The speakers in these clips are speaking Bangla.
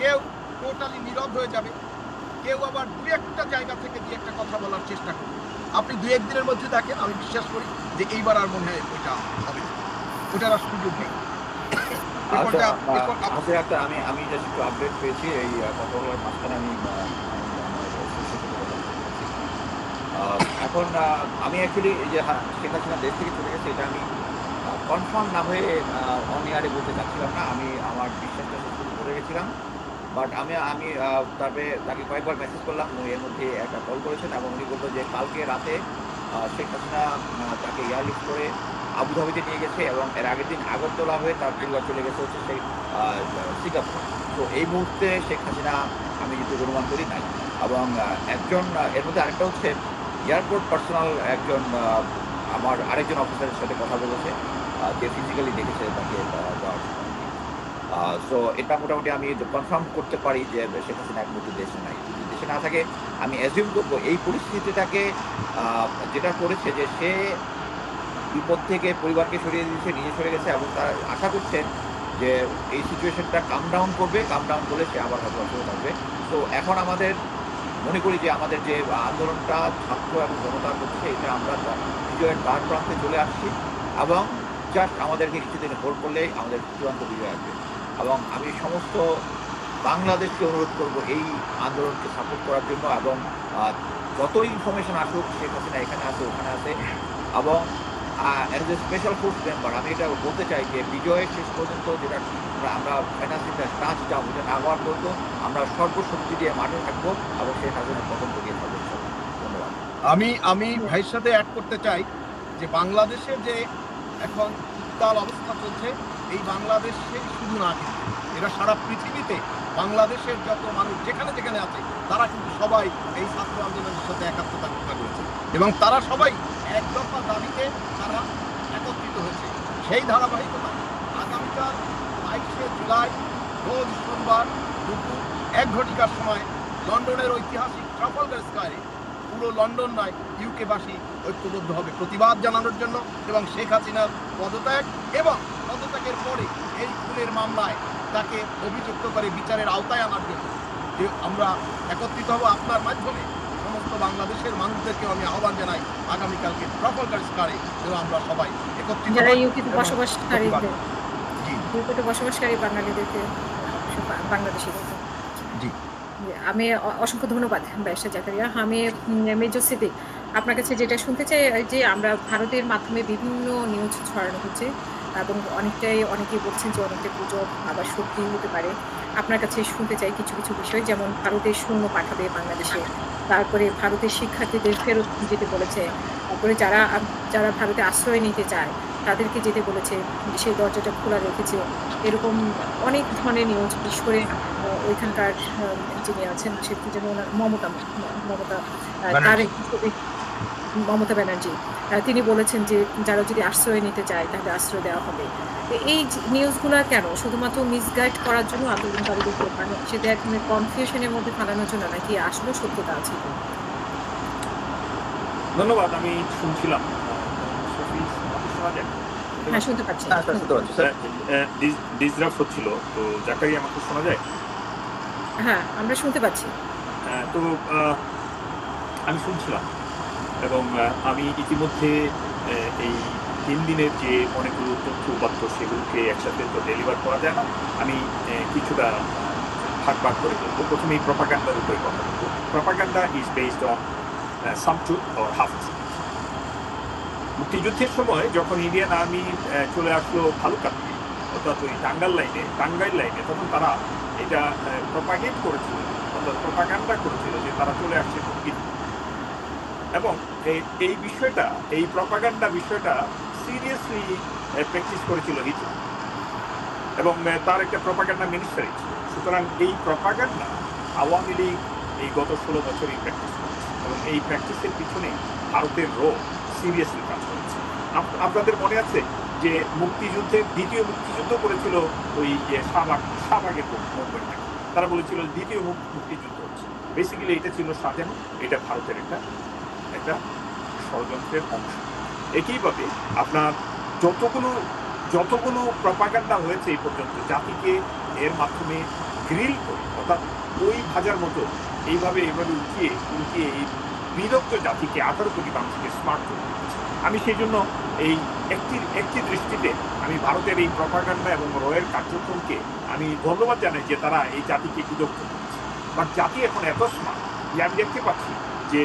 কেউ টোটালি নীরব হয়ে যাবে। কেউ আবার দু একটা জায়গা থেকে দু একটা কথা বলার চেষ্টা করবে। আপনি দু একদিনের মধ্যে দেখেন আমি বিশ্বাস করি যে এইবার আর মনে হয় ওইটা হবে। ওটার আর সুযোগ নেই। আচ্ছা হাতে একটা আমি আমি জাস্ট একটু আপডেট পেয়েছি এই কথা বলার মাঝখানে আমি এখন আমি অ্যাকচুয়ালি এই যে শেখ হাসিনা দেশ থেকে চলে গেছে এটা আমি কনফার্ম না হয়ে অন ইয়ারে বলতে চাচ্ছিলাম না আমি আমার বিশ্বাসটা শুরু করে গেছিলাম। বাট আমি আমি তারপরে তাকে কয়েকবার মেসেজ করলাম, উনি এর মধ্যে একটা কল করেছেন এবং উনি বলতো যে কালকে রাতে শেখ হাসিনা তাকে এয়ারলিফট করে আবুধাবিতে নিয়ে গেছে এবং এর আগের দিন আগরতলা হয়ে তার পরিবার চলে গেছে হচ্ছে সেই সিঙ্গাপুর। তো এই মুহূর্তে শেখ হাসিনা, আমি যদি অনুমান করি নাই এবং একজন, এর মধ্যে আরেকটা হচ্ছে এয়ারপোর্ট পার্সোনাল একজন আমার আরেকজন অফিসারের সাথে কথা বলেছে যে ফিজিক্যালি দেখেছে তাকে সো এটা মোটামুটি আমি কনফার্ম করতে পারি যে শেখ হাসিনা এক দেশে নাই। যদি দেশে না থাকে, আমি অ্যাজিউম করব এই পরিস্থিতিটাকে যেটা করেছে যে সে বিপদ থেকে পরিবারকে সরিয়ে দিয়েছে নিজে সরে গেছে এবং তার আশা করছেন যে এই সিচুয়েশনটা কাম ডাউন করবে কাম ডাউন করলে সে আবার হয়তো ফেরত থাকবে। তো এখন আমাদের, মনে করি যে আমাদের যে আন্দোলনটা ছাত্র এবং জনতা করছে, এটা আমরা বিজয়ের দ্বার প্রান্তে চলে আসছি এবং জাস্ট আমাদেরকে কিছুদিন হোল্ড করলেই আমাদের চূড়ান্ত বিজয় আসবে। এবং আমি সমস্ত বাংলাদেশকে অনুরোধ করব এই আন্দোলনকে সাপোর্ট করার জন্য এবং যত ইনফরমেশন আসুক, শেখ হাসিনা এখানে আছে, ওখানে আছে। এবং as a special force member আমি এটা বলতে চাই যে বিজয়ের শেষ পর্যন্ত যেটা আমরা ফাইন্যান্সিয়াল টাচ যাব যেটা আবার পর্যন্ত আমরা সর্বশক্তি দিয়ে মাঠে থাকব এবং শেখ হাসিনার পতন করিয়ে থাকব। ধন্যবাদ। আমি আমি ভাইয়ের সাথে অ্যাড করতে চাই যে বাংলাদেশে যে এখন উত্তাল অবস্থা চলছে, এই বাংলাদেশে শুধু না কিন্তু এরা সারা পৃথিবীতে বাংলাদেশের যত মানুষ যেখানে যেখানে আছে, তারা কিন্তু সবাই এই ছাত্র আন্দোলনের সাথে একাত্মতা ঘোষণা করেছে। এবং তারা সবাই এক দফা দাবিতে তারা একত্রিত হয়েছে। সেই ধারাবাহিকতা আগামীকাল বাইশে জুলাই, রোজ সোমবার দুপুর এক ঘটিকার সময় লন্ডনের ঐতিহাসিক ট্রাফলগার স্কয়ারে পুরো লন্ডন নয় ইউকেবাসী ঐক্যবদ্ধ হবে। প্রতিবাদ জানানোর জন্য এবং শেখ হাসিনার পদত্যাগ এবং পদত্যাগের পরে এই খুনের মামলায় তাকে অভিযুক্ত করে বিচারের আওতায় আনার জন্য। যে আমরা একত্রিত হব আপনার মাধ্যমে সমস্ত বাংলাদেশের মানুষদেরকে আমি আহ্বান জানাই আগামীকালকে ট্রাফলগার স্কয়ারে যেন আমরা সবাই একত্রিত যারা ইউকেতে এবং বসবাসকারীদের বসবাসকারী বাঙালিদেরকে বাংলাদেশিদেরকে। আমি অসংখ্য ধন্যবাদ ব্যবসা জাকারিয়া। আমি মেজর সিদ্দিক আপনার কাছে যেটা শুনতে চাই যে আমরা ভারতের মাধ্যমে বিভিন্ন নিউজ ছড়ানো হচ্ছে, এবং অনেকটাই অনেকেই বলছেন যে অনেকটা গুজব আবার সত্যি হতে পারে। আপনার কাছে শুনতে চাই কিছু কিছু বিষয়, যেমন ভারতের সৈন্য পাঠাবে বাংলাদেশে, তারপরে ভারতের শিক্ষার্থীদের ফেরত যেতে বলেছে, তারপরে যারা যারা ভারতে আশ্রয় নিতে চায় তাদেরকে যেতে বলেছে সেই দরজাটা খোলা রেখেছে। এরকম অনেক ধরনের নিউজ বিশেষ করে ওইখানকার যিনি আছেন সে কি যেন ওনার মমতা মমতা তার মমতা ব্যানার্জি। তিনি বলেছেন যে যারা যদি আশ্রয় নিতে চায় তাহলে আশ্রয় দেওয়া হবে। তো এই নিউজগুলো কেন? শুধুমাত্র মিসগাইড করার জন্য আন্দোলনকারীদের মানে সেটা এক ধরনের কনফিউশনের মধ্যে ফেলানোর জন্য নাকি আসলে সত্যতা আছে? ধন্যবাদ আমি শুনছিলাম। হ্যাঁ শুনতে পাচ্ছি। হ্যাঁ হচ্ছিল তো আমাকে শোনা যায়? হ্যাঁ আমরা শুনতে পাচ্ছি। আহ, তো আহ, আমি শুনছিলাম এবং আমি ইতিমধ্যে এই তিন দিনের যে অনেকগুলো তথ্য উপাত্ত সেগুলোকে একসাথে তো ডেলিভার করা যায় না আমি কিছুটা ভাগ ভাগ করে বলব। প্রথমে এই প্রপাগান্ডার উপরে কথা বলব। Propaganda is based on some truth or half মুক্তিযুদ্ধের সময় যখন ইন্ডিয়ান আর্মি চলে আসলো ভালুকাতে অর্থাৎ ওই টাঙ্গাল লাইনে, টাঙ্গাইল লাইনে তখন তারা এটা প্রপাগেট করেছিল, অর্থাৎ প্রপাগান্ডা করেছিল যে তারা চলে আসছে মুক্তির এবং এই- বিষয়টা, এই প্রপাগান্ডা বিষয়টা সিরিয়াসলি প্র্যাকটিস করেছিল হিটলার। এবং তার একটা প্রপাগান্ডা মিনিস্টারি ছিল। সুতরাং এই প্রপাগান্ডা আওয়ামী লীগ এই গত ষোলো বছরই প্র্যাকটিস করেছে। এবং এই প্র্যাকটিসের পিছনে ভারতের রো সিরিয়াসলি কাজ করেছে। আপনাদের মনে আছে যে মুক্তিযুদ্ধে, দ্বিতীয় মুক্তিযুদ্ধ করেছিল ওই যে শাহবাগ, শাহবাগের মুভমেন্টে তারা বলেছিল দ্বিতীয় মুক- মুক্তিযুদ্ধ হচ্ছে। বেসিক্যালি এটা ছিল সাজানো, এটা ভারতের একটা একটা ষড়যন্ত্রের অংশ। একইভাবে আপনার যতগুলো যতগুলো প্রপাগান্ডা হয়েছে এই পর্যন্ত, জাতিকে এর মাধ্যমে গ্রিল করে, অর্থাৎ ওই ভাজার মতো, এইভাবে এভাবে উঠিয়ে উঠিয়ে এই বিরক্ত জাতিকে আঠারো কোটি মানুষকে স্মার্ট করে আমি সেই জন্য এই একটি একটি দৃষ্টিতে আমি ভারতের এই প্রপাগান্ডা এবং রয়ের কার্যক্রমকে আমি ধন্যবাদ জানাই যে তারা এই জাতিকে বিরক্ত করেছে। বাট জাতি এখন এত স্মার্ট যে আমি দেখতে পাচ্ছি যে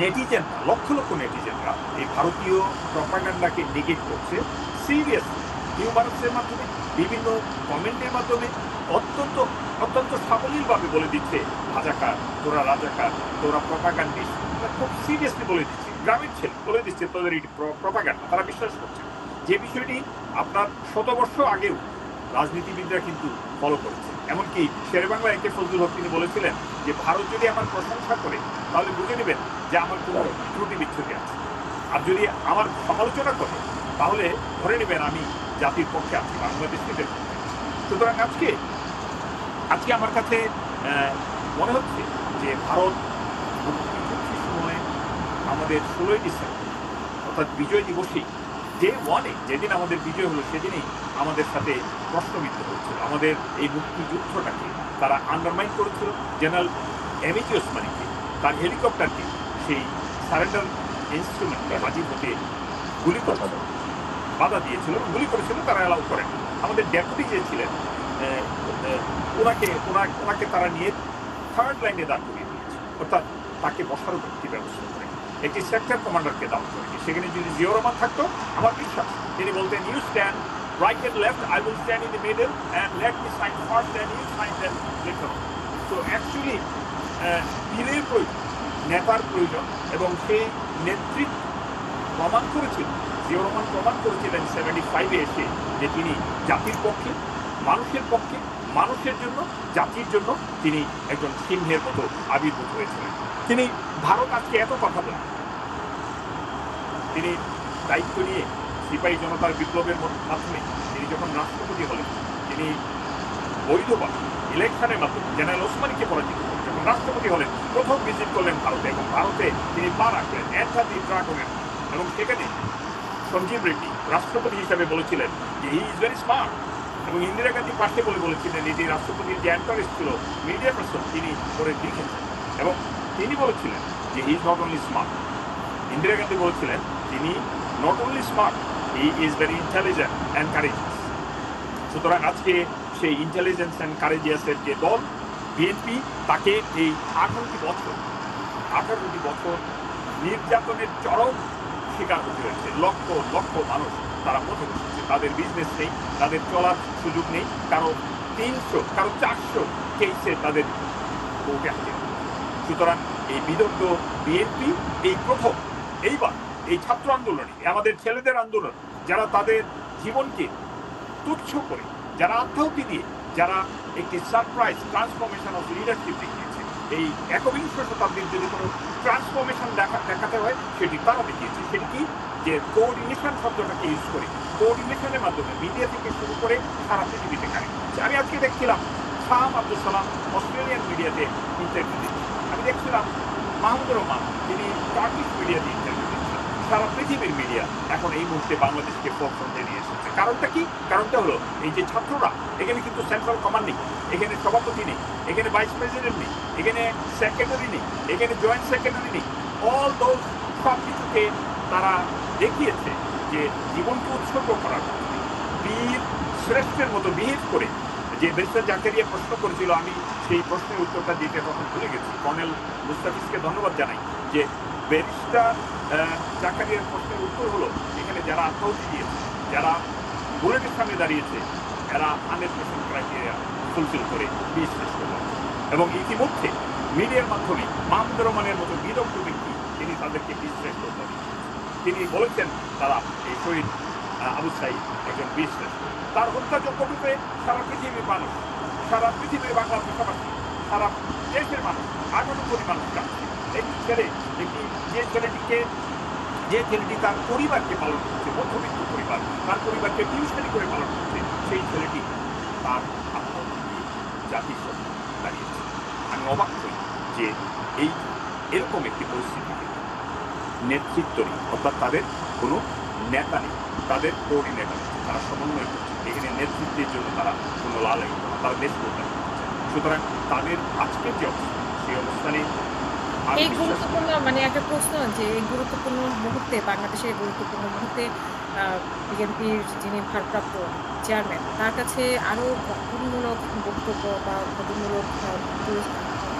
নেটিজেনরা, লক্ষ লক্ষ নেটিজেনরা এই ভারতীয় প্রপাগান্ডাকে নেগেট করছে। সিরিয়াসলি হিউমারাসের মাধ্যমে, বিভিন্ন কমেন্টের মাধ্যমে অত্যন্ত অত্যন্ত সাবলীলভাবে বলে দিচ্ছে রাজাকার, তোরা রাজাকার, তোরা প্রপাগান্ডিস্ট খুব সিরিয়াসলি বলে দিচ্ছে। গ্রামের ছেলে বলে দিচ্ছে তোদের এই প্রপাগান্ডা তারা বিশ্বাস করছে। যে বিষয়টি আপনার শত বর্ষ আগেও রাজনীতিবিদরা কিন্তু ফলো করেছে। এমনকি শেরে বাংলা একে ফজলুল হক তিনি বলেছিলেন যে, ভারত যদি আমার প্রশংসা করে, তাহলে বুঝে নেবেন যে আমার কোনো ত্রুটি বিচ্ছুতি আছে। আর যদি আমার সমালোচনা করে, তাহলে ধরে নেবেন আমি জাতির পক্ষে আছি বাংলাদেশের পক্ষে সুতরাং আজকে আজকে আমার কাছে মনে হচ্ছে যে ভারত সময় আমাদের ষোলোই ডিসেম্বর, অর্থাৎ বিজয় দিবসেই ডে ওয়ানে যেদিন আমাদের বিজয় হলো, সেদিনই আমাদের সাথে প্রশ্নবিদ্ধ হয়েছিল। আমাদের এই মুক্তিযুদ্ধটাকে তারা আন্ডারমাইন করেছিল। জেনারেল এমিজি ওসমানিকে তার হেলিকপ্টারকে সেই সারেন্ডার ইনস্ট্রুমেন্টে হাজির হতে গুলি করেছিল। বাধা দিয়েছিল গুলি করেছিল, তারা অ্যালাউ করেন। আমাদের ডেপুটি যে ছিলেন ওনাকে ওনা ওনাকে তারা নিয়ে থার্ড লাইনে দাঁড় করিয়ে দিয়েছে। অর্থাৎ তাকে বসারও একটি ব্যবস্থা করে। একটি সেক্টর কমান্ডারকে দাও করেছে সেখানে যদি জিও রহমান থাকতো, আমার বিশ্বাস, তিনি বলতেন you stand right and left I will stand in the middle and let me sign first and you sign then later তো অ্যাকচুয়ালি বীরের প্রয়োজন, নেতার প্রয়োজন, এবং সেই নেতৃত্ব প্রমাণ করেছিল জিও রহমান প্রমাণ করেছিলেন সেভেন্টি ফাইভে এসে যে তিনি জাতির পক্ষে, মানুষের পক্ষে মানুষের জন্য, জাতির জন্য তিনি একজন সিংহের মতো আবির্ভূত হয়েছিলেন। তিনি ভারত আজকে এত কথা বলেন। তিনি দায়িত্ব নিয়ে সিপাহী জনতার বিপ্লবের মধ্য- মাধ্যমে তিনি যখন রাষ্ট্রপতি হলেন, তিনি বৈধভাবে ইলেকশনের মাধ্যমে জেনারেল ওসমানীকে পরাজিত করে যখন রাষ্ট্রপতি হলেন, প্রথম ভিজিট করলেন ভারতে এবং ভারতে তিনি পা রাখলেন এন্টার দি ড্রাগনের এবং সেখানে সঞ্জীব রেড্ডি রাষ্ট্রপতি হিসাবে বলেছিলেন যে হি ইজ ভেরি স্মার্ট। এবং ইন্দিরা গান্ধী পাশে বলে বলেছিলেন, এই যে রাষ্ট্রপতির যে অ্যান্টারিস ছিল মিডিয়া পার্সন তিনি করে লিখেছেন এবং তিনি বলেছিলেন যে is not only smart Indira Gandhi বলেছিলেন, তিনি not only smart he is very intelligent and courageous সুতরাং আজকে সেই ইন্টেলিজেন্স অ্যান্ড কারেজিয়াসের যে দল বিএনপি তাকে এই আঠারোটি বছর আঠারোটি বছর নির্যাতনের চরম শিকার হতে হয়েছে। লক্ষ লক্ষ মানুষ তারা পথে বসেছে তাদের বিজনেস নেই, তাদের চলার সুযোগ নেই কারও তিনশো কারও চারশো কেসে তাদের বউকে সুতরাং এই বিদগ্ধ বিএনপি এই প্রথম, এইবার এই ছাত্র আন্দোলনে আমাদের ছেলেদের আন্দোলন, যারা তাদের জীবনকে তুচ্ছ করে, যারা আত্মাহুতি দিয়ে, যারা একটি সারপ্রাইজ ট্রান্সফরমেশন অফ লিডারশিপ দেখিয়েছে, এই একবিংশ শতাব্দীর যদি কোনো ট্রান্সফরমেশন দেখা দেখাতে হয়, সেটি তারা দেখিয়েছে। সেটি কি? যে কোঅর্ডিনেশন শব্দটাকে ইউজ করে। কোঅর্ডিনেশনের মাধ্যমে মিডিয়া থেকে শুরু করে সারা পৃথিবীতে কারে আমি আজকে দেখছিলাম শাহ আব্দুল সালাম অস্ট্রেলিয়ান মিডিয়াতে ইন্টারভিউ দিচ্ছেন আমি দেখছিলাম মাহমুদুর রহমান, তিনি টার্কিশ মিডিয়াতে ইন্টারভিউ সারা পৃথিবীর মিডিয়া এখন এই মুহূর্তে বাংলাদেশকে ফোরফ্রন্টে নিয়ে এসেছে। কারণটা কি? কারণটা হলো, এই যে ছাত্ররা, এখানে কিন্তু সেন্ট্রাল কমান্ড নেই, এখানে সভাপতি নেই, এখানে ভাইস প্রেসিডেন্ট নেই, এখানে সেক্রেটারি নেই, এখানে জয়েন্ট সেক্রেটারি নেই। অল দোজ সব কিছুকে তারা দেখিয়েছে যে জীবনকে উৎসর্গ করার। বীর, শ্রেষ্ঠের মতো বিহেভ করে যে ব্যারিস্টার জাকারিয়া প্রশ্ন করেছিল, আমি সেই প্রশ্নের উত্তরটা দিতে তখন ভুলে গেছি। কর্নেল মুস্তাফিজকে ধন্যবাদ জানাই যে ব্যারিস্টার জাকারিয়ার প্রশ্নের উত্তর হলো, এখানে যারা আত্মাহুতি দিয়েছে যারা বুলেটের সামনে দাঁড়িয়েছে, এরা হান্ড্রেড পার্সেন্ট ক্রাইটেরিয়া ফুলফিল করে বিশ শ্রেষ্ঠ হয়েছে। এবং ইতিমধ্যে মিডিয়ার মাধ্যমে মাহমুদুর রহমানের মতো বিদগ্ধ ব্যক্তি তিনি তাদেরকে বিশ্বাস শ্রেষ্ঠ করে তিনি বলেছেন, তারা এই শহীদ আবু সাইদ একজন শ্রেষ্ঠ তার হত্যাযজ্ঞরূপে সারা পৃথিবীর মানুষ, সারা পৃথিবীর বাংলা ভাষাভাষী সারা দেশের মানুষ, আঠারো কোটি মানুষ কাটছে একটি ছেলে যে ছেলেটিকে যে ছেলেটি তার পরিবারকে পালন করছে মধ্যবিত্ত পরিবার তার পরিবারকে টিউশনি করে পালন করছে সেই ছেলেটি তার আত্মহত্যা জাতির দাঁড়িয়েছে আমি অবাক হই যে এই এরকম একটি পরিস্থিতিতে নেতৃত্ব নেই অর্থাৎ তাদের কোনো নেতা নেই তাদের কোঅর্ডিনেটর তারা সমন্বয় করছে এখানে নেতৃত্বের জন্য তারা কোনো লালাই তারা দেশ করতে সুতরাং তাদের আজকের যে অবস্থা সেই অবস্থানে এই গুরুত্বপূর্ণ মানে একটা প্রশ্ন যে এই গুরুত্বপূর্ণ মুহূর্তে, বাংলাদেশের গুরুত্বপূর্ণ মুহূর্তে বিএনপির যিনি ভারপ্রাপ্ত চেয়ারম্যান, তার কাছে আরও গঠনমূলক বক্তব্য বা গঠনমূলক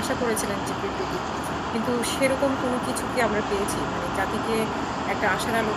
আশা করেছিলেন যে বিবৃতি কিন্তু সেরকম কোনো কিছু কি আমরা পেয়েছি? মানে জাতিকে একটা আশার আলো